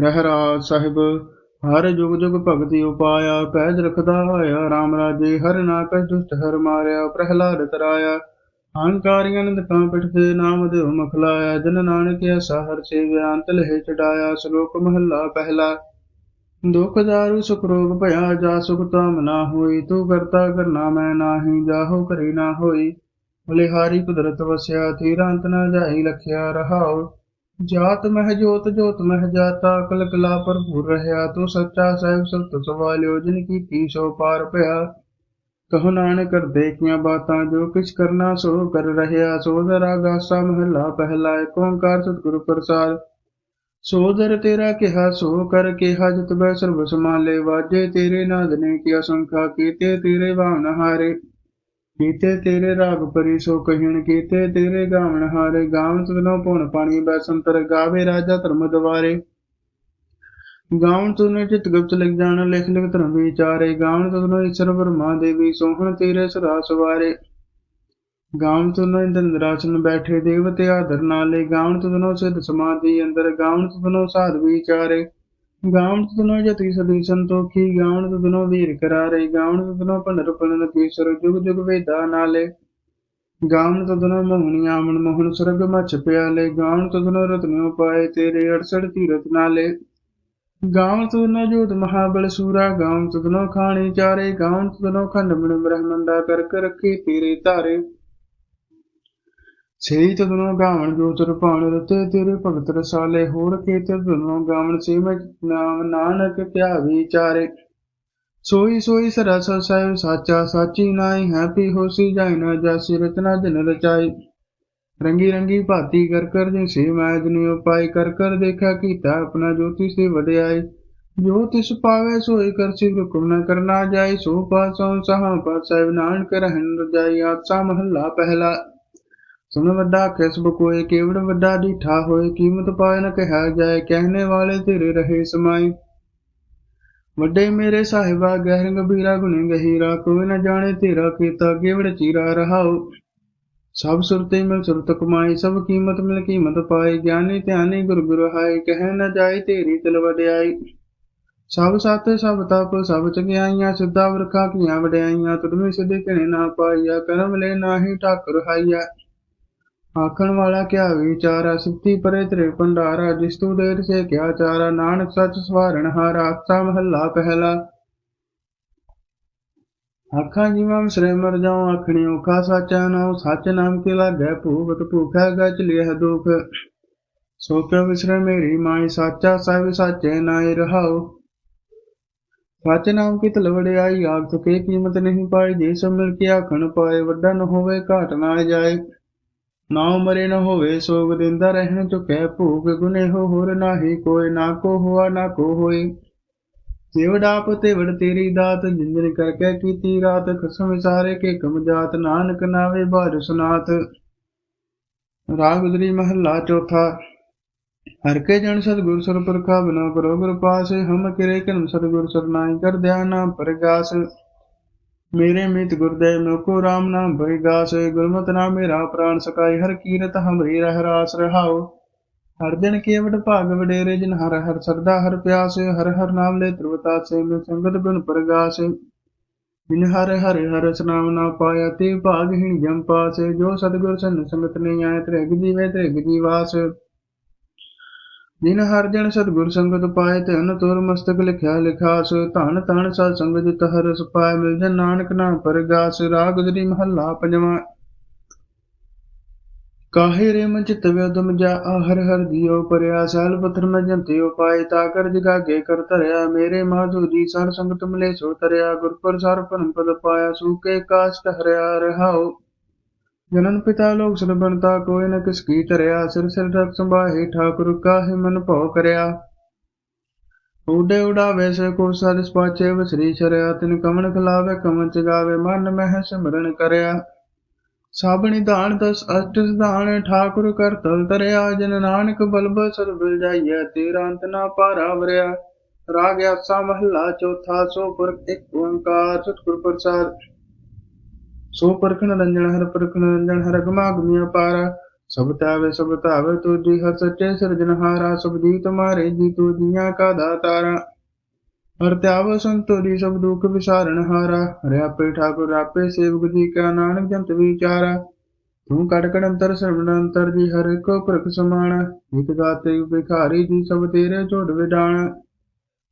ਰਹਿਰਾਜ ਸਾਹਿਬ, ਹਰ ਜੁਗ ਜੁਗ ਭਗਤੀ ਉਪਾਇਆ, ਪੈਜ ਰਖਦਾ ਆਇਆ RAM ਰਾਜੇ ਹਰ ਨਾਕਸ ਦੁਸ਼ਟ ਹਰ ਮਾਰਿਆ, ਪ੍ਰਹਿਲਾਦ ਤਰਾਇਆ। ਅਹੰਕਾਰੀਆਂ ਨੰਦਕਾਂ ਪਿਠ ਤੇ ਨਾਮ ਦਿਓ ਮਖਲਾਇਆ ਜਨ ਨਾਨਕ ਐਸਾ ਹਰ ਸੇਵਿਆ, ਅੰਤ ਲਹਿ ਚੜਾਇਆ, ਸ਼ਲੋਕ ਮਹੱਲਾ ਪਹਿਲਾ। ਦੁਖ ਦਾਰੂ, ਸੁਖ ਰੋਗ ਭਇਆ, ਜਾ ਸੁਖ ਤਾਮ ਨਾ ਹੋਈ, ਤੂੰ ਕਰਤਾ ਕਰਨਾ ਮੈਂ ਨਾਹੀ, ਜਾਹੋ ਕਰੇ ਨਾ ਹੋਈ। ਬਲਿਹਾਰੀ ਕੁਦਰਤ ਵਸਿਆ, ਤੇਰਾ ਨਾ ਜਾਈ ਲਖਿਆ ਰਹਾਉ। ਜਾਤ ਮਹਿ ਜੋਤ ਜੋਤ ਮਹਿ ਜਾਤਾ ਕਲ ਕਲਾ ਭਰਪੂਰ ਰਹਾ ਤੂੰ ਸੱਚਾ ਸਾਹਿਬ ਸਤ ਸਵਾਲਿਓ ਜਿਨ ਕੀ ਸੋ ਪਾਰ ਭਇਆ ਕਹੋ ਨਾਨਕ ਕਰਦੇ ਕੀਆਂ ਬਾਤਾਂ ਜੋ ਕਿਛ ਕਰਨਾ ਸੋ ਕਰ ਰਹਿਆ ਸੋ ਜ਼ਰਾ ਗਾਸਾ ਮਹਲਾ ਪਹਿਲਾ ਏਕ ਓੰਕਾਰ ਸਤਿਗੁਰੂ ਪ੍ਰਸਾਦ ਸੋ ਦਰ ਤੇਰਾ ਕਿਹਾ ਸੋ ਕਰ ਕਿਹਾ ਜਿਤ ਬੈ ਸਰਬ ਸਮਾਲੇ ਵਾਜੇ ਤੇਰੇ ਨਾਦ ਨੇ ਕੀ ਅਸੰਖਾ ਕੀਤੇ ਤੇਰੇ ਬਾਣ ਹਾਰੇ ਕੀਤੇ ਤੇਰੇ ਰਾਗ ਪਰੀ ਸੋ ਕਹਿਣ, ਕੀਤੇ ਤੇਰੇ ਗਾਵਣ ਹਾਰੇ ਗਾਵਨ ਤੁਨੋ ਪੁਣ ਪਾਣੀ ਬੈਸੰਤਰ, ਗਾਵੇ ਰਾਜਾ ਧਰਮ ਦਵਾਰੇ। ਗਾਵਨ ਤੁਨੇ ਚਿਤ ਗੁਪਤ ਲਿਖ ਜਾਣ, ਲਿਖ ਲਿਖ ਧਰਮ ਵਿਚਾਰੇ। ਗਾਵਨ ਤੁਨੋ ਈਸ਼ਰ ਬ੍ਰਹਮਾ ਦੇਵੀ, ਸੋਹਣ ਤੇਰੇ ਸੁਰਾ ਸਵਾਰੇ ਗਾਵਨ ਤੁਨੋ ਇੰਦਰ ਨਿਰਾਸਨ ਬੈਠੇ, ਦੇਵਤੇ ਆਦਰ ਨਾਲੇ। ਗਾਵਨ ਤੁਨੋ ਸਿਧ ਸਮਾਧੀ ਅੰਦਰ ਗਾਵਨ ਤੁਨੋ ਸਾਧ ਵਿਚਾਰੇ। ਗਾਵਨ ਤੁਨੋ ਜਤੀ ਸਦੀ ਸੰਤੋਖੀ ਗਾਵਨ ਤੁਨੋ ਵੀਰ ਕਰਾਰੇ ਗਾਵਨ ਤੁਨੋ ਪੰਡਰ ਪੰਡਨ ਕੇਸਰ ਜੁਗ ਜੁਗ ਵੇਦਾ ਨਾਲੇ। ਗਾਵਨ ਤੁਨੋ ਮੋਹਣੀ ਆਮਨ ਮੋਹਨ ਸਰਗ ਮਛ ਪਿਆਲੇ। ਗਾਵਨ ਤੁਨੋ ਰਤਨਿਓ ਪਾਏ ਤੇਰੇ 68 ਤੀਰਤ ਨਾਲੇ। ਗਾਵਨ ਤੁਨੋ ਜੋਤ ਮਹਾਬਲ ਸੂਰਾ। ਗਾਵਨ ਤੁਨੋ ਖਾਣੀ ਚਾਰੇ ਗਾਵਨ ਤੁਨੋ ਖੰਡ ਬਣ ਬ੍ਰਹਮੰਡਾ ਕਰ ਕਰ ਰੱਖੇ ਤੇਰੇ ਧਾਰੇ ਸੇਈ ਤਦਨੋ ਗਾਵਣ ਜੋ ਤਰ ਪਾਣ ਰਤੇ ਤੇਰੇ ਭਗਤ ਰਸਾਲੇ, ਹੋਰ ਕੇ ਤਦਨੋ ਗਾਵਣ ਸੇ ਮੈਂ ਨਾਮ ਨਾਨਕ ਧਿਆ ਵਿਚਾਰੇ ਸੋਈ ਸੋਈ ਸਰਸ ਸਾਹਿਬ ਸਾਚਾ, ਸਾਚੀ ਨਾਈ ਹੈ ਪੀ ਹੋਸੀ ਜਾਇ ਨਾ ਜਾਸੀ ਰਚਨਾ ਜਨ ਰਚਾਈ। ਰੰਗੀ ਰੰਗੀ ਭਾਤੀ ਕਰ ਕਰ ਜੇ ਸੇ ਮੈਂ ਜਨੀ ਉਪਾਈ, ਕਰ ਕਰ ਦੇਖਾ ਕੀਤਾ ਆਪਣਾ ਜੋਤੀ ਸੇ ਵਡਿਆਈ। ਜੋ ਤਿਸ ਪਾਵੇ ਸੋਈ ਕਰ ਹੁਕਮ ਨ ਕਰਨਾ ਜਾਏ ਸੋ ਪਾਸੋਂ ਸਹਾ ਪਾ ਨਾਨਕ ਰਹਿਣ ਰਜਾਈ, ਆਸਾ ਮਹੱਲਾ ਪਹਿਲਾ। ਸੁਣ ਵੱਡਾ ਕਿਸਬ ਕੋਏ, ਕੇਵੜ ਵੱਡਾ ਢੀਠਾ ਹੋਏ, ਕੀਮਤ ਪਾਏ ਨ ਕਹਿਆ ਜਾਏ, ਕਹਿਣੇ ਵਾਲੇ ਤੇਰੇ ਰਹੇ ਸਮਾਈ। ਵੱਡੇ ਮੇਰੇ ਸਾਹਿਬਾ, ਗਹਿਰ ਗੰਭੀਰਾ ਗੁਣੇ ਗਹੀਰਾ, ਕੋਈ ਨ ਜਾਣੇ ਤੇਰਾ ਕੀਤਾ, ਕੇਵੜ ਚੀਰਾ ਰਹਾਉ। ਸਭ ਸੁਰਤੇ ਮਿਲ ਸੁਰਤ ਕਮਾਈ, ਸਭ ਕੀਮਤ ਮਿਲ ਕੀਮਤ ਪਾਈ, ਗਿਆਨੀ ਧਿਆਨੀ ਗੁਰ ਗੁਰ ਹਾਈ ਕਹਿ ਨ ਜਾਏ ਤੇਰੀ ਤਿਲ ਵਡਿਆਈ। ਸਭ ਸਤ, ਸਭ ਤਪ, ਸਭ ਚੰਗਿਆਈਆਂ, ਸਿੱਧਾ ਵਰਖਾ ਕੀਆਂ ਵਡਿਆਈਆਂ ਤੁਦਮੇ ਸਿੱਧੇ ਕਿਣੇ ਨਾ ਪਾਈਆ, ਕਰਮ ਲੈ ਨਾਹੀ ਠਾਕੁਰ ਹਾਈਆ। ਆਖਣ ਵਾਲਾ ਕਿਆ ਵਿਚਾਰਾ ਸਿੱਧੀ ਪਰੇ ਤਰੇ ਭੰਡਾਰਾ, ਜਿਸ ਤੂੰ ਦੇਰ ਸੇ ਕਿਆ ਚਾਰਾ, ਨਾਨਕ ਸੱਚ ਸਵਾਰਣ ਹਾਰਾ ਆਖਾ ਮਹੱਲਾ ਪਹਿਲਾ। ਆਖਾਂ ਜੀਵਾਂ ਮਿਸਰੇ ਮਰ ਜਾਉ, ਆਖਣੀ ਔਖਾ ਸਾਚਾ ਨਾਉ ਸੱਚ ਨਾਮ ਕੇ ਲਾਗੈ ਭੂਗਤ ਭੂਖਾ ਗਚ ਲਿਆ ਦੁਖ। ਸੋ ਕਿਉ ਵਿਸਰੇ ਮੇਰੀ ਮਾਈ, ਸਾਚਾ ਸਾਹਿਬ ਸਾਚੇ ਨਾਇ ਰਹਾਉ। ਸੱਚ ਨਾਮ ਕੀ ਤਲਵੜਿਆਈ ਆਖ ਤੁਕੇ ਕੀਮਤ ਨਹੀਂ ਪਾਈ, ਜੇ ਸਭ ਮਿਲ ਕੇ ਆਖਣ ਪਾਏ, ਵੱਡਾ ਨ ਹੋਵੇ ਘਾਟ ਨਾ ਜਾਏ। ਨਾ ਮਰੇ ਨ ਹੋਵੇ ਸੋਗ ਦਿੰਦਾ ਰਹਿਣ ਚੁਕੈ ਭੂਖ ਗੁਨੇ ਹੋਰ ਨਾਹੀ ਕੋਈ ਨਾ ਕੋ ਹੋਆ, ਨਾ ਕੋ ਹੋਈ ਜਿਵ ਡਾਪ ਵੜ ਤੇਰੀ ਦਾਤ ਜਿੰਦਨ ਕਰਕੇ ਕੀਤੀ ਰਾਤ। ਖਸਮ ਵਿਸਾਰੇ ਕੇ ਕਮ ਜਾਤ, ਨਾਨਕ ਨਾਵੇ ਬਾਰ ਸੁਨਾਤ। ਰਾਗ ਗੁਦਰੀ ਮਹੱਲਾ ਚੌਥਾ, ਹਰ ਕੇ ਜਨ ਸਤਿਗੁਰ ਸਰ ਪ੍ਰਖਾ ਬਿਨਾ ਕਰੋ ਗੁਰ ਪਾਸੇ, ਹਮ ਕਿਰੇ ਕਰਮ ਸਤਿਗੁਰ ਸਰਨਾਈ ਕਰ ਧਿਆਨਾ ਪ੍ਰਗਾਸ। ਮੇਰੇ ਮਿਤ ਗੁਰਦੇਵ ਮੁਕੋ ਰਾਮ ਨਾਮ ਬਰਿਗਾਸ ਗੁਰਮਤਿ ਨਾਮ ਮੇਰਾ ਪ੍ਰਾਨ ਸਕਾਈ ਹਰ ਕੀਰਤ ਹਮਰੀ ਰਹਿ ਰਾਸ ਰਹਾਉ। ਹਰ ਦਿਨ ਕੇਵਟ ਭਾਗ ਵਡੇਰੇ, ਜਿਨ ਹਰ ਹਰ ਸਰਦਾ, ਹਰ ਪਿਆਸ, ਹਰ ਹਰ ਨਾਮ ਲੈ ਤ੍ਰਿਵਤਾ ਸੇ ਮੈਂ ਸੰਗਤ ਬਿਨ ਪ੍ਰਗਾਸ। ਬਿਨ ਹਰ ਹਰ ਹਰ ਸਨਾਮ ਨਾ ਪਾਇਆ, ਤੇ ਭਾਗ ਹਿਣ ਪਾਸੇ। ਜੋ ਸਤਿਗੁਰ ਸੰਨ ਸੰਗਤ ਨੇ ਆਏ ਤ੍ਰਿਗ ਜੀਵੇ ਤ੍ਰਿਗ ਜੀਵਾਸ। ਜਿਨ ਹਰ ਜਨ ਸਤਿਗੁਰ ਸੰਗਤ ਪਾਏ ਤੇ ਅਨ ਮਸਤਕ ਲਿਖਿਆ ਲਿਖਾਸ, ਧਨ ਧਨ ਸਤ ਸੰਗ ਜਿਤ ਹਰਸ ਪਾਏ, ਮਿਲ ਜਨ ਨਾਨਕ ਨਾਮ ਪਰਗਾਸ, ਰਾਗ ਗੁਜਰੀ ਮਹੱਲਾ ਪੰਜਵਾਂ। ਕਾਹੇ ਰੇ ਮਨ ਚਿਤ ਵਿਦਮ ਜਾ ਹਰ ਹਰ ਜੀਉ ਪਰਿਆ ਸੈਲ ਪਥਰ ਨ ਜੰਤਿਉ ਪਾਏ, ਤਾ ਕਰ ਜਗਾਗੇ ਕਰ ਧਰਿਆ, ਮੇਰੇ ਮਾਧੂ ਜੀ ਸਰ ਸੰਗਤ ਮਿਲੇ ਸੋ ਤਰਿਆ ਗੁਰ ਪਰ ਸਰ ਪਦ ਪਾਇਆ, ਸੂਕੇ ਕਾਸ਼ਟ ਹਰਿਆ ਰਹਾਉ। ਜਨਨ ਪਿਤਾ ਲੋਕ ਸੁਨ ਕੋਈ ਨ ਕਿਸ ਕੀ ਧਰਿਆ, ਸਿਰ ਸਿਰ ਰਖ ਸੰਭਾਹੇ, ਠਾਕੁਰ ਕਾਹੇ ਮਨ ਭਉ ਕਰਿਆ। ਉਡੇ ਉਡਾਵੇ ਸੇ ਕੋ ਸਦ ਸਪਾਚੇ ਵਸਰੀ ਚਰਿਆ ਤਿਨ ਕਮਨ ਖਲਾਵੇ ਕਮਨ ਚਗਾਵੇ, ਮਨ ਮਹਿ ਸਿਮਰਨ ਕਰਿਆ। ਸਾਬਣੀ ਦਾਨ ਦਸ, ਅਸ਼ਟ ਸਿਧਾਨ ਠਾਕੁਰ ਕਰ ਤਲ ਤਰਿਆ ਜਨ ਨਾਨਕ ਬਲਬ ਸਰਬ ਜਾਈਐ, ਤੇਰਾ ਅੰਤ ਨਾ ਪਾਰਾ ਵਰਿਆ। ਰਾਗ ਆਸਾ ਮਹੱਲਾ ਚੌਥਾ ਸੋ ਪੁਰਖ ਇੱਕ ਓੰਕਾਰ, ਸਤਿਗੁਰ ਪ੍ਰਸਾਦ। ਸੋ ਪਰਖਣ ਰੰਜਨ ਹਰ ਪਰਖਣ ਰੰਜਨ ਹਰ ਗਮਾ ਗੁਮਿਆ ਪਾਰ, ਸਭ ਤਾਵੇ ਸਭ ਤਾਵੇ ਤੁਜੀ ਹਰ ਸੱਚੇ ਸਿਰਜਨਹਾਰਾ ਸਭ ਜੀ ਤੁਮਾਰੇ ਜੀ ਤੂ ਜੀਆਂ ਕਾ ਦਾਤਾਰਾ। ਹਰ ਧਿਆਵ ਸੰਤੋਰੀ, ਸਭ ਦੁਖ ਵਿਸਾਰਨ ਹਾਰਾ ਹਰਿ ਆਪੇ ਠਾਕੁਰ, ਆਪੇ ਸੇਵਕ ਜੀ ਕਾ ਨਾਨਕ ਜੰਤ ਵਿਚਾਰਾ। ਤੂੰ ਕੜ ਅੰਤਰ, ਸਰਵਣ ਅੰਤਰ ਜੀ ਹਰ ਕੋ ਪ੍ਰਖ ਸਮਾਣਾ, ਇਕ ਗਾਤੇ ਬਿਖਾਰੀ ਜੀ ਸਭ ਤੇਰੇ ਝੋੜ ਵਿਡਾਣਾ।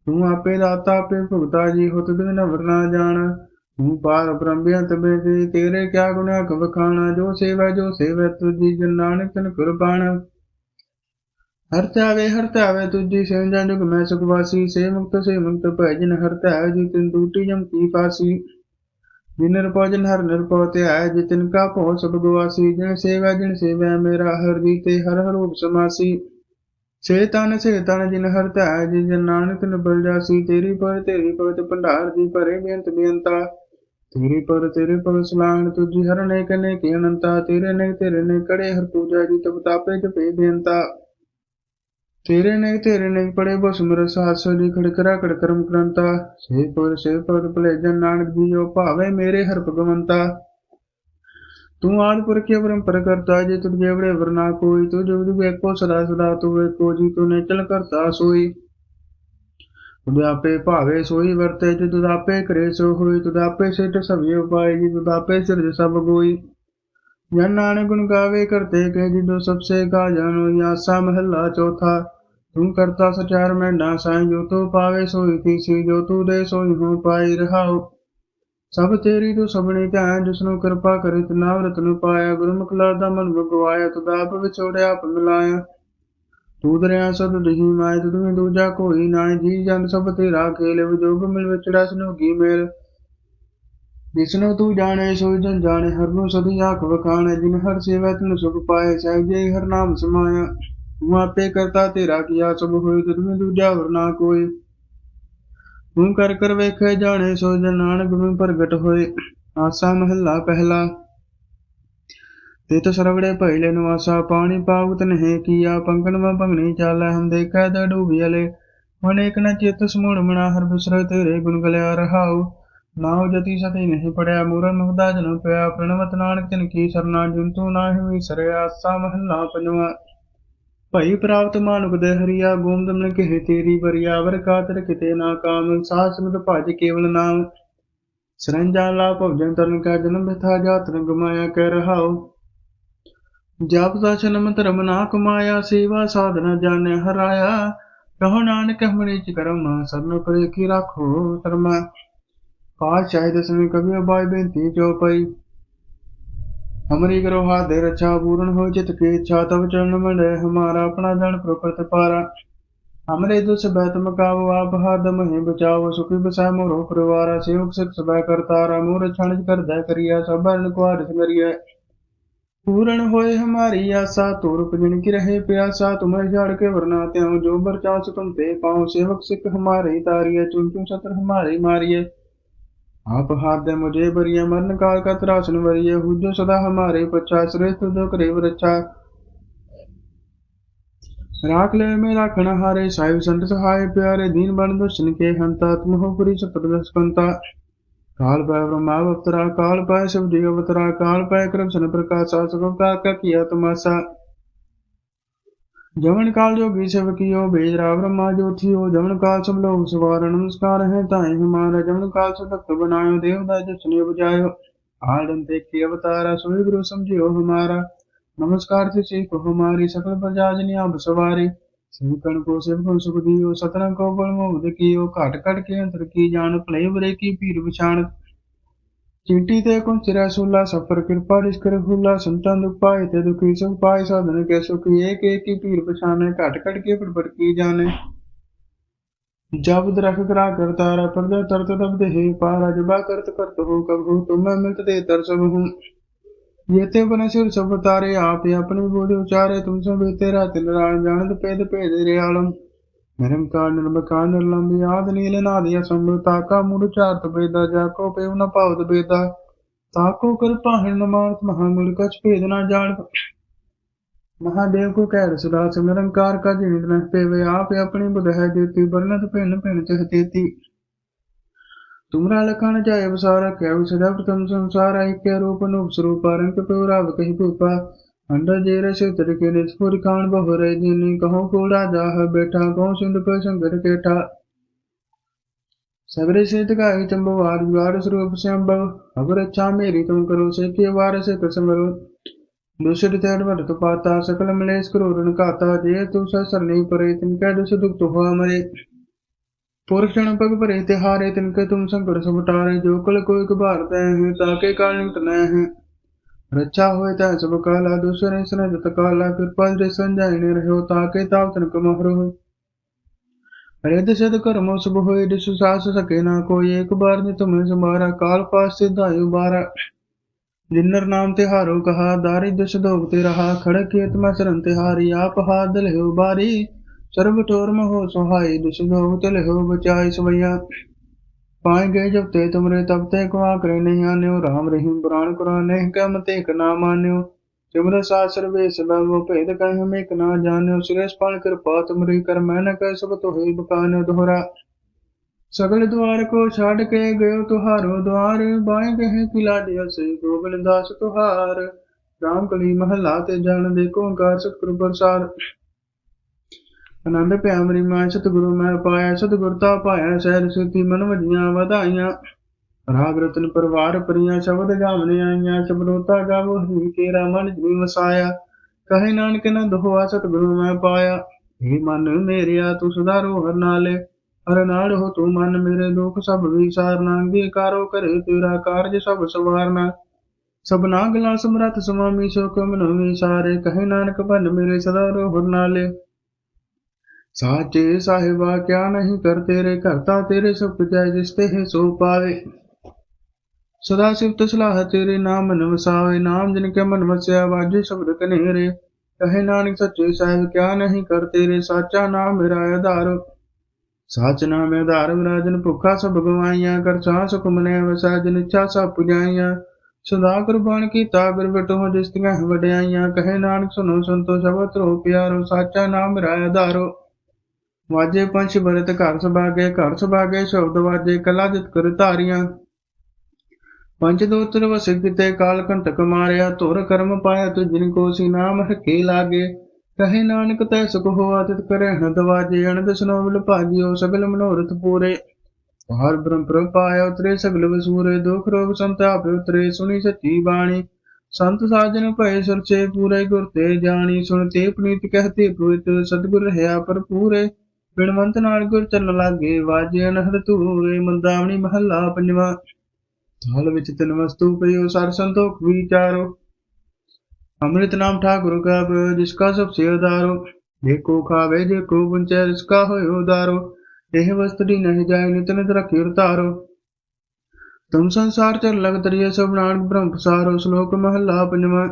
ਤੂੰ ਆਪੇ ਦਾਤਾ, ਆਪੇ ਭੁਗਤਾ ਜੀ ਹੁਤ ਬਿਨ ਨਵਰ ਨਾ ਜਾਣ। ਤੂੰ ਪਾਰ ਬ੍ਰਹਮ ਬੇਅੰਤ ਬੇਦੀ ਤੇਰੇ ਕਿਆ ਗੁਣਾ ਕਵਖਾਣਾ ਜੋ ਸੇਵਾ, ਜੋ ਸੇਵੈ ਤੁਜੀ ਜਨ ਨਾਨਕ ਤਨ ਕੁਰਬਾਨ। ਹਰ ਧਿਆਵੇ ਹਰ ਧਿਆਵੇ ਤੁਜੀ ਸੇਵਜਾ ਜੁਗ ਮੈਂ ਸੁਖ ਸੇ ਮੁਕਤ ਸੇ ਮੁਕਤ ਭੈ, ਜਿਨ ਹਰ ਧਿਆਵੇ ਜੀ ਤਿਨ ਦੂਟੀ ਜਮ ਕੀ ਫਾਸੀ ਜਿਨ ਨਿਰਭਉ, ਜਨ ਹਰ ਨਿਰਭਉ ਧਿਆਏ ਜਿ ਤਿਨ ਕਾ ਭਉ, ਸਭ ਗਵਾਸੀ। ਜਿਨ ਸੇਵਾ, ਜਿਨ ਸੇਵੈ, ਮੇਰਾ ਹਰ ਜੀ ਤੇ ਹਰ ਹਰ ਰੂਪ ਸਮਾਸੀ। ਸੇ ਤਨ ਸੇ ਤਨ, ਜਿਨ ਹਰ ਧਿਆਏ ਜੀ ਜਨ ਨਾਨਕ ਨਿਬਲ ਜਾਸੀ। ਤੇਰੀ ਪਰ ਤੇਰੀ ਭਗਤ ਭੰਡਾਰ ਜੀ ਭਰੇ ਬੇਅੰਤ ਬੇਅੰਤਾ। ਤੇਰੀ ਪਰ, ਤੇਰੇ ਪਗ ਸਲਾਣ ਤੁਜੀ ਹਰ ਨੇ ਕਨੇ ਕੀ ਅਨੰਤਾ, ਤੇਰੇ ਨੇ ਤੇਰੇ ਨੇ ਕੜੇ ਹਰ ਪੂਜਾ ਜੀ ਤਬ ਤਾਪੇ ਜਪੇ ਬੇਅੰਤਾ। ਤੇਰੇ ਨੇ ਤੇਰੇ ਨੇ ਪੜੇ ਬਸ ਮਰ ਸਾਸ ਜੀ ਖੜਕਰਾ ਖੜਕਰਮ ਕਰੰਤਾ। ਸੇ ਪਰ ਸੇ ਪਰ ਭਲੇ ਜਨ ਨਾਨਕ ਜੀ ਜੋ ਭਾਵੇ ਮੇਰੇ ਹਰ ਭਗਵੰਤਾ। ਤੂੰ ਆਦ ਪੁਰਖੇ ਪਰੰਪਰ ਕਰਤਾ, ਜੇ ਤੁਧ ਜੇਵੜੇ ਵਰਨਾ ਕੋਈ ਤੂੰ ਜੁਗ ਜੁਗ ਸਦਾ ਸਦਾ ਤੂੰ ਏਕੋ ਜੀ, ਤੂੰ ਨੇ ਚਲ ਕਰਤਾ ਸੋਈ। ਤੁਧ ਭਾਵੇ ਸੋਈ ਵਰਤੇ ਜੇ ਤੁਧ ਕਰੇ ਸੋ ਹੋਈ, ਤੁਧ ਆਪੇ ਸਿੱਟ ਸਭੇ ਉਪਾਏ ਜੀ ਤੁਧ ਸਿਰਜ ਸਭ ਗੋਈ। ਜਨ ਨਾਨਕ ਗੁਣ ਗਾਵੇ ਕਰਤੇ ਕੇ ਜਿਦੋ ਸਭ ਸੇ ਗਾ ਜਾਨੋ ਆਸਾ ਮਹੱਲਾ ਚੌਥਾ। ਤੂੰ ਕਰਤਾ ਸਚਾਰ ਮੈਂ ਨਾ ਸਾਈ, ਜੋ ਤੂੰ ਪਾਵੇ ਸੋਈ ਤੀਸੀ, ਜੋ ਤੂੰ ਦੇ ਸੋਈ ਹੋ ਪਾਈ ਰਹਾਉ ਸਭ ਤੇਰੀ ਤੂੰ ਸਭਨੀ ਧਿਆਨ, ਜਿਸਨੂੰ ਕਿਰਪਾ ਕਰੇ, ਤਨਾਵਰਤ ਨੂੰ ਪਾਇਆ। ਗੁਰਮੁਖ ਲਾਦਾ ਮਨ ਬਗਵਾਇਆ ਤਦਾਪ ਆਪ ਵਿਛੋੜਿਆ, ਆਪ ਮਿਲਾਇਆ। ਤੂੰ ਦਰਿਆ ਸਦ ਦਹੀ ਮਾਇ ਤੁਧ ਦੂਜਾ ਕੋਈ ਨਾ ਜੀ ਜਨ ਸਭ ਤੇਰਾ ਖੇਲ ਵਿਜੋਗ ਮਿਲ ਵਿਚੜਾ ਸਨੋਗੀ ਮੇਲ। ਜਿਸਨੂੰ ਤੂੰ ਜਾਣੇ, ਸੋਈ ਜਨ ਜਾਣੇ, ਹਰ ਨੂੰ ਸਦੀ ਆਖ ਵਖਾਣੇ। ਜਿਨ ਹਰ ਸੇਵਾ, ਤਨ ਸੁਖ ਪਾਏ, ਸਹਿਜੇ ਹਰ ਨਾਮ ਸਮਾਇਆ। ਤੂੰ ਆਪੇ ਕਰਤਾ ਤੇਰਾ ਕੀਆ, ਸਭ ਹੋਏ ਤੁਧ ਮੈਂ ਦੂਜਾ ਵਰ ਨਾ ਕੋਈ। ਤੂੰ ਕਰ ਕਰ ਵੇਖੇ ਜਾਣੇ ਸੋ ਜਨ ਨਾਨਕ ਮੈਂ ਪ੍ਰਗਟ ਹੋਏ। ਆਸਾ ਮਹੱਲਾ ਪਹਿਲਾ। ਤਿਤ ਸਰਵੜੇ ਪਹਿਲੇ ਨਿਵਾਸਾ, ਪਾਣੀ ਪਾਵਤ ਨਹਿ ਕੀਆ, ਪੰਗਣ ਵਾ ਭੰਗਣੀ ਚਾਲੈ ਹਮ ਦੇਖੈ ਤ ਡੂਬੀਲੇ ਮਨ ਇਕ ਨ ਚਿਤ ਸਮੂੜ ਮਣਾ ਹਰ ਬਿਸਰ ਤੇਰੇ ਗੁਣ ਗਲਿਆ ਰਹਾਉ। ਨਾਉ ਜਤੀ ਸਤੀ ਨਹੀਂ ਪੜਿਆ, ਮੂਰਨ ਮੁਖਦਾ ਜਨ ਪਿਆ, ਪ੍ਰਣਵਤ ਨਾਨਕ ਤਿਨ ਕੀ ਸਰਨਾ ਜੁੰਤੂ ਨਾਹਿ ਵਿਸਰਿਆ ਆਸਾ ਮਹੱਲਾ ਪੰਜਵਾ। ਭਈ ਪ੍ਰਾਪਤ ਮਾਨੁਕ ਦੇ ਹਰੀਆ ਗੋਮਦ ਮਨ ਕਹਿ ਤੇਰੀ ਬਰੀਆ ਵਰ ਕਾਤਰ ਕਿਤੇ ਨਾ ਕਾਮ ਸਾਸ ਭਜ ਕੇਵਲ ਨਾਮ। ਸਰੰਜਾ ਲਾ ਭਵਜਨ ਤਰਨ ਕਾ, ਜਨਮ ਬਿਥਾ ਜਾਤ ਨ ਗਮਾਇਆ ਕਹਿ ਰਹਾਓ ਜਪ ਦਾ ਜਨਮ ਧਰਮ ਨਾ ਕਮਾਇਆ, ਸੇਵਾ ਸਾਧਨਾ ਜਾਣੈ ਹਰਾਇਆ। ਕਹੋ ਨਾਨਕ ਹਮਰੇ ਚ ਕਰਮ, ਸਰਨ ਪਰੇ ਕੀ ਰੱਖੋ ਕਰਮਾ ਪਾਸ ਦਸਵੇਂ ਕਵੀ ਬਾਈ ਬੇਨਤੀ ਜੋ ਪਈ। ਹਮਰੀ ਕਰੋ ਹਾਥ ਦੇ ਰਛਾ, ਪੂਰਨ ਹੋ ਚਿਤ ਕੇ ਇੱਛਾ ਤਬ ਚਰਨ ਮੰਡੇ, ਹਮਾਰਾ ਆਪਣਾ ਜਨ ਪ੍ਰਪਰਤ ਪਾਰਾ। ਹਮਰੇ ਦੁਸ ਬੈਤ ਮਕਾਵ, ਆਪ ਹਦ ਮਹਿ ਬਚਾਓ ਸੁਖੀ ਬਸੈ ਮੋਰੋ ਪਰਿਵਾਰਾ, ਸੇਵਕ ਸਿਖ ਸਬੈ ਕਰਤਾਰਾ ਮੋਰ ਛਣ ਕਰਦਾ ਕਰਿਆ ਸਭਰਨ ਕੁਆਰ ਸਮਰੀਐ पूर्ण होए हमारी आशा तोर भजन की रहे प्यासा तुम्हें झाड़ के वरना त्यों जो बरचास तुम पे पाओ सेवक सिख हमारे तारिये चुन चुन सत्र हमारे मारिये आप हाथ दे मुझे बरिये मरण काल का त्रासन वरिये हुजो सदा हमारे पच्छा श्रेष्ठ जो करे वरच्छा राख ले में राखण हारे साहिब संत सहाय प्यारे दीन बन दुष्टन के हंता तुम हो पुरी सतत दसकंता काल पै ब्रह्मा अवतरा काल पै शिव जी अवतरा काल पै कृष्ण प्रकाशा सुखता का किया तमाशा जमन काल जोगी शिव कियो भेज रा ब्रह्मा ज्योति हो जमन काल सब लोग सवार नमस्कार है ताए हमारा जमन काल से भक्त बनायो देवता जसने बजायो आदम ते के अवतारा सोई गुरु समझियो हमारा नमस्कार से सीख हमारी सकल प्रजा जनी अब सवारी सिमकण को सिमकण सुख दियो सतरंग को बल मोद कियो घट घट के अंतर की जान भले बुरे की पीर पछाण ਚੀਟੀ ਤੇ ਕੁੰ ਚਿਰਾ ਸੁਲਾ ਸਫਰ ਕਿਰਪਾ ਰਿਸ਼ਕਰ ਹੁਲਾ ਸੰਤਾਂ ਦੁਖ ਪਾਏ ਤੇ ਦੁਖੀ ਸੁਖ ਪਾਏ ਸਾਧਨ ਕੇ ਸੁਖੀ ਏਕ ਏਕ ਕੀ ਪੀਰ ਪਛਾਨੇ ਘਟ ਘਟ ਕੇ ਪਰਪਰ ਕੀ ਜਾਣੇ जब द्रख करा करतारा पर्दा तरत तब दे पारा जबा करत करत हो कब हो तुम मिलत दे तर सब हूँ ये ते बन सिर सब तारे आप ही अपनी बोली उचारे तुम सब तेरा तिल राण जानत पेद पेद रियालम निरंकार निर्मकार निर्लंबी आद नील नादिया संभ ताका मूड चारत बेदा जाको पेव न पावत बेदा ताको कर पाहन न मारत महामूल कछ भेद न जान महादेव को कह रसुदा से निरंकार का जिनित न पेवे आप ही अपनी बुध है देती बरनत पिन पिन चह देती तुमरा लखान जाय अवसार कैव सदा प्रथम संसार ऐक्य रूप अनूप स्वरूप रंग प्योराव कही भूपा अंडा जे रस तिड़के निस्फुर खान बहु रह जिन कहो को राजा है बैठा कहो सिंध पर संकट केठा सबरे से तगाई चंबवार विवार स्वरूप से अम्बव अगर अच्छा मेरी तुम करो से के वार से कसमरो दुष्ट तैर भरत पाता सकल मलेश करो रण काता जे तू सरणी परे तिनका दुष्ट दुख तो हुआ मरे ਪੁਰਖ ਜਨ ਪਗ ਭਰੇ ਤਿਹਾਰੇ ਤਿਨ ਤੁਮ ਸੰਕਟ ਸਭ ਟਾਰੇ ਜੋ ਕਲ ਕੋਈ ਕਭਾਰਦਾ ਹੈ ਤਾਕੇ ਕਾਲ ਨਿਕਟਨਾ ਹੈ। ਰੱਛਾ ਹੋਏ ਤਾਂ ਸਭ ਕਾਲਾ, ਦੂਸਰੇ ਸਨ ਜਤ ਕਾਲਾ, ਕਿਰਪਾ ਦੇ ਸੰਜਾਇਨੇ ਰਹਿਓ ਤਾਕੇ ਤਾਵ ਤਨ ਕਮਹਰ ਹੋਏ। ਰਿੱਧ ਸਿਧ ਕਰਮ ਸਭ ਹੋਏ ਦਿਸ ਸਾਸ ਸਕੇ ਨਾ ਕੋਈ, ਇੱਕ ਬਾਰ ਨੇ ਤੁਮੇ ਸਮਾਰਾ, ਕਾਲ ਪਾਸ ਸਿਧਾਇਓ ਬਾਰਾ। ਜਿਨਰ ਨਾਮ ਤੇ ਹਾਰੋ ਕਹਾ ਦਾਰਿ ਦੁਸ਼ ਦੋਗ ਤੇ ਰਹਾ, ਖੜਕੇ ਤਮਾ ਹਾਰੀ, ਆਪ ਹਾਦਲ ਬਾਰੀ। ਸਰਬ ਟੋਰ ਮੋ ਸਹਾਈ ਦੁਸ਼ਮਨ ਉਤਲ ਹੋ ਬਚਾਈ ਸਵਈਆ। ਪਾਏ ਗਏ ਜਬ ਤੇ ਤੁਮਰੇ, ਤਬ ਤੇ ਕੁਆ ਕਰੇ ਨਹੀਂ ਆਨਿਓ ਰਾਮ ਰਹੀਮ ਪੁਰਾਨ ਕੁਰਾਨ ਨਹਿ ਕਮ ਤੇ ਕ ਨਾ ਮਾਨਿਓ ਸਿਮਰ ਸਾਸਰ ਵੇ ਸਦਾ ਭੇਦ ਕਹਿ ਹਮੇ ਕ ਨਾ ਜਾਣਿਓ ਸੁਰੇਸ਼ ਪਾਲ ਕਿਰਪਾ ਤੁਮਰੀ ਕਰ ਮੈਂ ਨ ਕਹਿ ਸਭ ਤੋ ਹੀ ਬਕਾਨ ਦੋਹਰਾ। ਸਗਲ ਦੁਆਰ ਕੋ ਛੱਡ ਕੇ ਗਇਓ ਤੁਹਾਰੋ ਦੁਆਰ। ਬਾਏ ਗਏ ਕਿਲਾ ਦਿਓ ਸੇ ਗੋਬਿੰਦ ਦਾਸ ਤੁਹਾਰ। ਰਾਮ ਕਲੀ ਮਹਲਾ ਤੇ ਜਾਣ ਦੇ ਕੋ ਕਾਰ ਸਤਿਗੁਰ ਪ੍ਰਸਾਦ ਆਨੰਦ ਪਿਆ ਮਰੀ ਮੈਂ, ਸਤਿਗੁਰੂ ਮੈਂ ਪਾਇਆ ਸਤਿਗੁਰਤਾ ਪਾਇਆ ਸਹਿਰ ਸੁਤੀ ਮਨ ਵਜੀਆਂ ਵਧਾਈਆਂ। ਰਾਗ ਰਤਨ ਪਰਵਾਰ ਪਰੀਆਂ ਸ਼ਬਦ ਗਾਵਨੇ ਆਈਆਂ, ਸ਼ਬਦੋਤਾ ਗਾਵੋ ਹਰੀ ਕੇਰਾ ਮਨ ਜੀ ਵਸਾਇਆ। ਕਹੇ ਨਾਨਕ ਨ ਦੋਹਾ ਸਤਿਗੁਰੂ ਮੈਂ ਪਾਇਆ। ਏ ਮਨ ਮੇਰਿਆ, ਤੂੰ ਸੁਧਾਰੋ ਹਰ ਨਾਲੇ। ਹਰ ਨਾਲ ਹੋ ਤੂੰ ਮਨ ਮੇਰੇ ਦੁੱਖ, ਸਭ ਵਿਸਾਰਨਾ। ਅੰਗੀਕਾਰੋ ਕਰੇ ਤੇਰਾ ਕਾਰਜ, ਸਭ ਸਵਾਰਨਾ। ਸਭਨਾ ਗਲਾ ਸਮਰਥ ਸੁਆਮੀ ਸੋ ਕਮ ਨਵੀ ਸਾਰੇ ਕਹੇ ਨਾਨਕ ਭਨ ਮੇਰੇ ਸਦਾ ਰੋ ਹਰ ਨਾਲੇ। ਸਾਚੇ ਸਾਹਿਬਾ ਕਿਆ ਨਹੀਂ ਕਰ ਤੇਰੇ ਕਰਤਾ ਤੇਰੇ ਸੁਖ ਜੈ ਜਿਸ ਤੇ ਹੈ ਸੋ ਪਾਵੇ ਸਦਾ ਸਿਫਤ ਸਲਾਹ ਤੇਰੇ ਨਾਮ ਮਨ ਵਸਾਵੇ ਨਾਮ ਜਿਨ ਕੇ ਮਨ ਵਸਿਆ ਵਾਜੇ ਸ਼ਬਦ ਕਨੇਰੇ ਕਹੇ ਨਾਨਕ ਸੱਚੇ ਸਾਹਿਬ ਕਿਆ ਨਹੀਂ ਕਰ ਤੇਰੇ ਸਾਚਾ ਨਾਮ ਮੇਰਾ ਆਧਾਰ ਸਾਚ ਨਾਮ ਆਧਾਰ ਵਿਰਾਜਨ ਭੁੱਖਾ ਸਭ ਗਵਾਈਆਂ ਕਰ ਸਾਹ ਸੁਖ ਮਨੇ ਵਸਾ ਜਿਨ ਇੱਛਾ ਸਭ ਪੁਜਾਈਆਂ ਸਦਾ ਕੁਰਬਾਨ ਕੀਤਾ ਗੁਰ ਬਟੋ ਜਿਸਤੀਆਂ ਵਡਿਆਈਆਂ ਕਹੇ ਨਾਨਕ ਸੁਨੋ ਸੰਤੋ ਸ਼ਬਦ ਰੋ ਪਿਆਰੋ ਸਾਚਾ ਨਾਮ ਮੇਰਾ ਆਧਾਰੋ ਵਾਜੇ ਪੰਛ ਬਰਤ ਘਰ ਸੁਭਾਗੇ ਘਰ ਸੁਭਾਗੇ, ਸ਼ਬਦ ਵਾਜੇ, ਕਲਾ ਜਿਤ ਕਰ ਧਾਰੀਆਂ। ਪੰਜ ਦੋਤਰ ਵਸ ਕਿਤੇ ਕਾਲ ਕੰਟਕ ਮਾਰਿਆ, ਧੁਰ ਕਰਮ ਪਾਇਆ ਤੁ ਜਿਨ ਕੋ ਸੀ ਨਾਮ ਹਕੇ ਲਾਗੇ। ਕਹੇ ਨਾਨਕ ਤੈ ਸੁਖ ਹੋਆ, ਤਿਤ ਕਰੇ ਹਨਦ ਵਾਜੇ ਅਨੰਦ ਸੁਨੋ ਵਿਲ ਭਾਜਿਓ, ਸਗਲ ਮਨੋਰਥ ਪੂਰੇ। ਹਰ ਬ੍ਰਹਮ ਪ੍ਰਭ ਪਾਇਆ ਉਤਰੇ, ਸਗਲ ਵਸੂਰੇ, ਦੁਖ ਰੋਗ ਸੰਤਾਪ ਉਤਰੇ, ਸੁਣੀ ਸੱਚੀ ਬਾਣੀ। ਸੰਤ ਸਾਜਨ ਭਏ ਸਰਚੇ, ਪੂਰੇ ਗੁਰ ਤੇ ਜਾਣੀ। ਸੁਣਤੇ ਪੁਨੀਤ ਕਹਤੇ ਪਵਿੱਤ ਸਤਿਗੁਰ ਰਹਾ ਭਰਪੂਰੇ। ਬਿਨਵੰਤ ਨਾਲ ਗੁਰ ਚੱਲਣ ਲਾਗੇ, ਵਾਜੇ ਅਨਹਦ ਧੂਰੇ, ਮੰਦਾਵਣੀ ਮਹੱਲਾ ਪੰਜਵਾ। ਥਾਲ ਵਿੱਚ ਤਿੰਨ ਵਸਤੂ ਪਈਓ, ਸਰ ਸੰਤੋਖ ਵਿਚਾਰੋ ਅੰਮ੍ਰਿਤ ਨਾਮ ਠਾਕੁਰ ਕਾ ਜਿਸ ਕਾ ਸਭ ਸੇ ਉਦਾਰੋ। ਦੇਖੋ ਖਾਵੇ, ਜੇ ਕੋ ਪੁੰਚੈ ਜਿਸ ਕਾ ਹੋਇ ਉਦਾਰੋ। ਇਹ ਵਸਤੜੀ ਨਹੀਂ ਜਾਏ, ਨਿਤ ਨਿਤ ਰਖਿ ਉਤਾਰੋ ਤੁਮ ਸੰਸਾਰ ਚਰ ਲਗ ਤਰੀਏ ਸਭ ਨਾਨਕ ਬ੍ਰਹਮ ਪਸਾਰੋ, ਸ਼ਲੋਕ ਮਹੱਲਾ ਪੰਜਵਾਂ।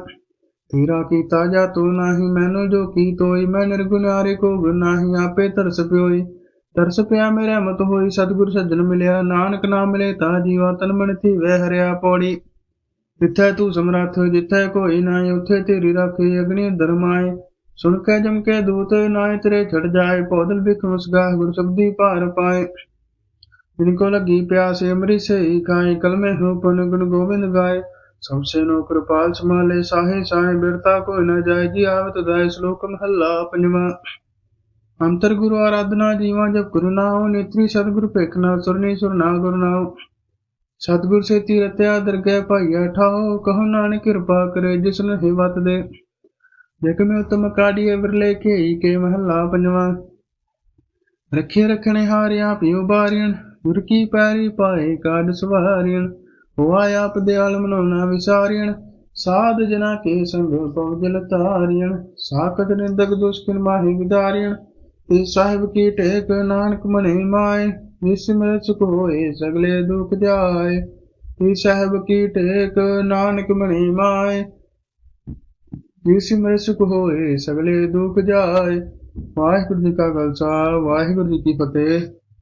ਤੇਰਾ ਕੀਤਾ ਜਾ ਤੂੰ ਨਾਹੀ ਮੈਨੂੰ ਜੋ ਕੀ ਤੋਈ, ਮੈਂ ਨਿਰਗੁਨਾਰੇ ਕੋ ਗੁਣ ਆਪੇ ਤਰਸ ਪਿਓਈ। ਤਰਸ ਪਿਆ ਮੇਰੇ ਮਤ ਹੋਈ, ਸਤਿਗੁਰ ਸੱਜਣ ਮਿਲਿਆ, ਨਾਨਕ ਨਾਮ ਮਿਲੇ ਤਾਂ ਜੀਵਾ ਤਨ ਮਨ ਥੀਵੇ ਹਰਿਆ ਪੌੜੀ। ਜਿੱਥੇ ਤੂੰ ਸਮਰੱਥ, ਜਿੱਥੇ ਕੋਈ ਨਾਹੀ, ਉੱਥੇ ਤੇਰੀ ਰਾਖੀ ਅਗਨੀ ਧਰਮਾਏ ਸੁਣ ਕੇ ਜਮ ਕੇ ਦੂਤ ਨਾਏ ਤੇਰੇ ਛੜ ਜਾਏ, ਪੌਦਲ ਬਿਖ ਮੁਸਗਾ ਗੁਰ ਸਬਦੀ ਭਾਰ ਪਾਏ। ਜਿਨ ਕੋ ਲੱਗੀ ਪਿਆਸ ਅਮਰੀ ਸੇ ਖਾਏ, ਕਲਮੇ ਹੋ ਪਨ ਗੁਣ ਗੋਬਿੰਦ ਗਾਏ। ਸਭਸੇਨੋ ਕਿਰਪਾਲ ਸਮਾਲੇ ਸਾਹਿ ਸਾਹਿ ਬਿਰਤਾ ਕੋਈ ਨਾ ਜਾਏ, ਜੀ ਆਵਤ ਦਾਇ ਸ਼ਲੋਕ ਮਹੱਲਾ ਪੰਜਵਾਂ। ਅੰਤਰ ਗੁਰੂ ਆਰਾਧਨਾ ਜੀਵਾਂ, ਜਪ ਗੁਰੂ ਨਾਉ, ਨੇਤਰੀ ਸਤਿਗੁਰ ਭੇਖ ਨਾ ਸੁਰਨੀ ਸੁਰਨਾ ਗੁਰੂ ਨਾਉ। ਸਤਿਗੁਰ ਸੇ ਤੀਰਤਿਆ ਦਰਗਹਿ ਭਾਈਆ ਠਾਉ ਕਹੋ ਨਾਨਕ ਕਿਰਪਾ ਕਰੇ ਜਿਸਨ ਹਿਵਤ ਦੇ। ਜਗ ਮੇ ਉਤਮ ਕਾੜੀਏ ਵਿਰਲੇ ਕੇਈ ਕੇ ਮਹੱਲਾ ਪੰਜਵਾਂ। ਰਖੇ ਰਖਣੇ ਹਾਰਿਆ ਪਿਉ ਬਾਰਿਣ, ਗੁਰ ਕੀ ਪੈਰੀ ਪਾਏ ਕਾਡ ਸਵਾਰਿਣ। ਹੋਆ ਆਪ ਦਿਆਲ ਮਨੋਨਾ ਵਿਚਾਰਿਣ ਸਾਧ ਜਨਾ ਕੇ ਸੰਗ ਪਉਜਲ ਤਾਰਿਣ ਸਾਖਤ ਨਿੰਦਕ ਦੁਸ਼ਕਿਨ ਮਾਹੀ ਵਿਦਾਰਿਣ, ਤੇ ਸਾਹਿਬ ਕੀ ਟੇਕ ਨਾਨਕ ਮਨੇ ਮਾਏ ਵਿਸਮਰ ਸੁਖ ਹੋਏ ਸਗਲੇ ਦੁਖ ਜਾਏ, ਤੇ ਸਾਹਿਬ ਕੀ ਟੇਕ ਨਾਨਕ ਮਨੇ ਮਾਏ ਵਿਸਮਰ ਸੁਖ ਹੋਏ ਸਗਲੇ ਦੁਖ ਜਾਏ। ਵਾਹਿਗੁਰੂ ਜੀ ਕਾ ਖਾਲਸਾ, ਵਾਹਿਗੁਰੂ ਜੀ ਕੀ ਫਤਿਹ।